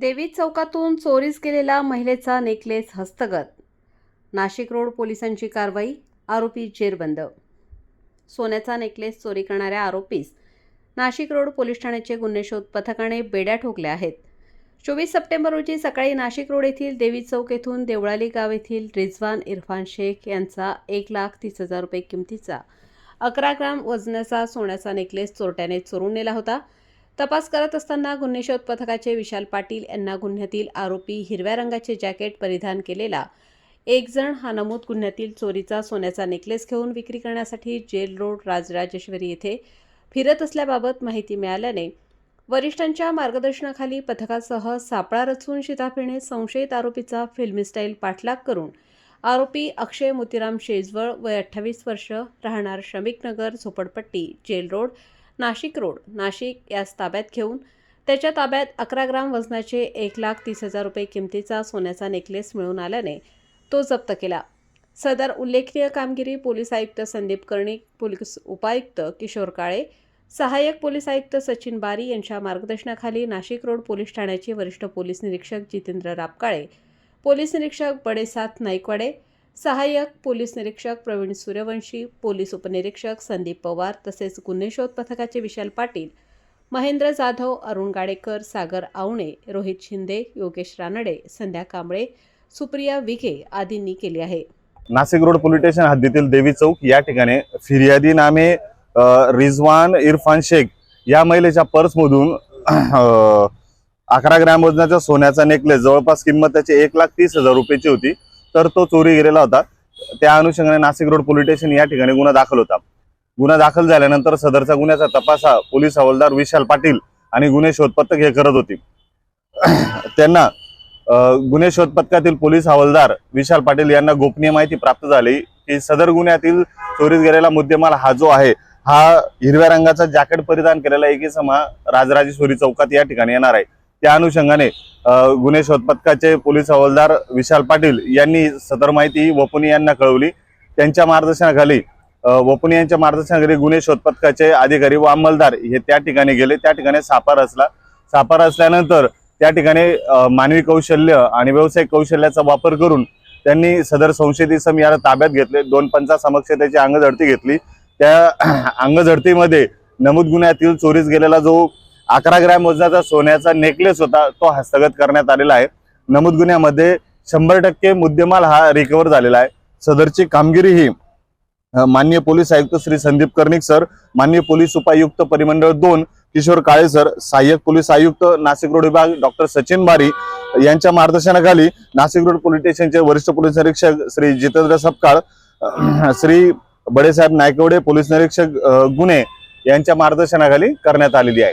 देवी चौकातून चोरीस गेलेला महिलेचा नेकलेस हस्तगत. नाशिक रोड पोलिसांची कारवाई आरोपी जेरबंद. सोन्याचा नेकलेस चोरी करणाऱ्या आरोपीस नाशिक रोड पोलीस ठाण्याचे गुन्हे शोध पथकाने बेड्या ठोकल्या आहेत. चोवीस सप्टेंबर रोजी सकाळी नाशिक रोड येथील देवी चौक येथून देवळाली गाव येथील रिझवान इरफान शेख यांचा एक लाख तीस हजार रुपये किमतीचा अकरा ग्राम वजनाचा सोन्याचा नेकलेस चोरट्याने चोरून नेला होता. तपास करत असताना गुन्हे शोध पथकाचे विशाल पाटील यांना गुन्ह्यातील आरोपी हिरव्या रंगाचे जॅकेट परिधान केलेला एक जण हा नमूद गुन्ह्यातील चोरीचा सोन्याचा नेकलेस घेऊन विक्री करण्यासाठी जेल रोड राजराजेश्वरी येथे फिरत असल्याबाबत माहिती मिळाल्याने वरिष्ठांच्या मार्गदर्शनाखाली पथकासह सापळा रचून शिताफीने संशयित आरोपीचा फिल्मी स्टाईल पाठलाग करून आरोपी अक्षय मोतीराम शेजवळ वय अठ्ठावीस वर्ष राहणार श्रमिकनगर झोपडपट्टी jail road Nashik road. Nashik यास ताब्यात घेऊन त्याच्या ताब्यात अकरा ग्राम वजनाचे एक लाख तीस हजार रुपये किमतीचा सोन्याचा नेकलेस मिळून आल्याने तो जप्त केला. सदर उल्लेखनीय कामगिरी पोलीस आयुक्त संदीप कर्णिक पोलीस उपायुक्त किशोर काळे सहाय्यक पोलीस आयुक्त सचिन बारी यांच्या मार्गदर्शनाखाली नाशिक रोड पोलीस ठाण्याचे वरिष्ठ पोलीस निरीक्षक जितेंद्र रापकाळे पोलीस निरीक्षक बडेसाथ नाईकवाडे सहाय्यक पोलीस निरीक्षक प्रवीण सूर्यवंशी पोलीस उपनिरीक्षक संदीप पवार तसेच गुन्हे शोध पथकाचे विशाल पाटील महेंद्र जाधव अरुण गाडेकर सागर आवणे रोहित शिंदे योगेश रानडे संध्या कांबळे सुप्रिया विखे आदींनी केली आहे. नाशिक रोड पोलीस स्टेशन हद्दीतील देवी चौक या ठिकाणी फिर्यादी नामे रिजवान रिझवान इरफान शेख या महिलेच्या पर्समधून अकरा ग्रॅम वजनाचा सोन्याचा नेकलेस जवळपास किंमत त्याची एक लाख तीस हजार रुपयाची होती. तर तो चोरी गेलेला होता. त्या अनुषंगाने नाशिक रोड पोलीस स्टेशन या ठिकाणी गुन्हा दाखल होता. गुन्हा दाखल झाल्यानंतर सदरचा गुन्ह्याचा तपास हा पोलीस हवालदार विशाल पाटील आणि गुन्हे शोध पथक हे करत होते. त्यांना गुन्हे शोध पथकातील पोलीस हवालदार विशाल पाटील यांना गोपनीय माहिती प्राप्त झाली की सदर गुन्ह्यातील चोरीस गेलेला मुद्देमाल हा जो आहे हा हिरव्या रंगाचा जॅकेट परिधान केलेला एक समा हा राजराजेश्वरी चौकात या ठिकाणी येणार आहे. त्या अनुषंगाने गुन्हे शोध पथकाचे पोलीस हवालदार विशाल पाटील यांनी सदर माहिती वपुनी यांना कळवली. त्यांच्या मार्गदर्शनाखाली वपुनी यांच्या मार्गदर्शनाखाली गुन्हे शोध पथकाचे अधिकारी व अंमलदार हे त्या ठिकाणी गेले. त्या ठिकाणी सापा रचला सापा रचल्यानंतर त्या ठिकाणी मानवी कौशल्य आणि व्यावसायिक कौशल्याचा वापर करून त्यांनी सदर संशयित इसम याला ताब्यात घेतले. दोन पंचा समक्ष त्याची अंगझडती घेतली. त्या अंगझडतीमध्ये नमूद गुन्ह्यातील चोरीस गेलेला जो अकरा ग्रॅम वजनाचा सोन्याचा नेकलेस होता तो हस्तगत करण्यात आलेला आहे. नमूद गुन्ह्यामध्ये शंभर टक्के मुद्देमाल हा रिकव्हर झालेला आहे. सदरची कामगिरी ही मान्य माननीय पोलीस आयुक्त श्री संदीप कर्णिक सर माननीय पोलीस उपायुक्त परिमंडळ दोन किशोर काळे सर सहाय्यक पोलीस आयुक्त नाशिक रोड विभाग डॉक्टर सचिन बारी यांच्या मार्गदर्शनाखाली नाशिक रोड पोलीस स्टेशनचे वरिष्ठ पोलीस निरीक्षक श्री जितेंद्र सपकाळ श्री बडेसाहेब नायकवडे पोलीस निरीक्षक गुन्हे यांच्या मार्गदर्शनाखाली करण्यात आलेली आहे.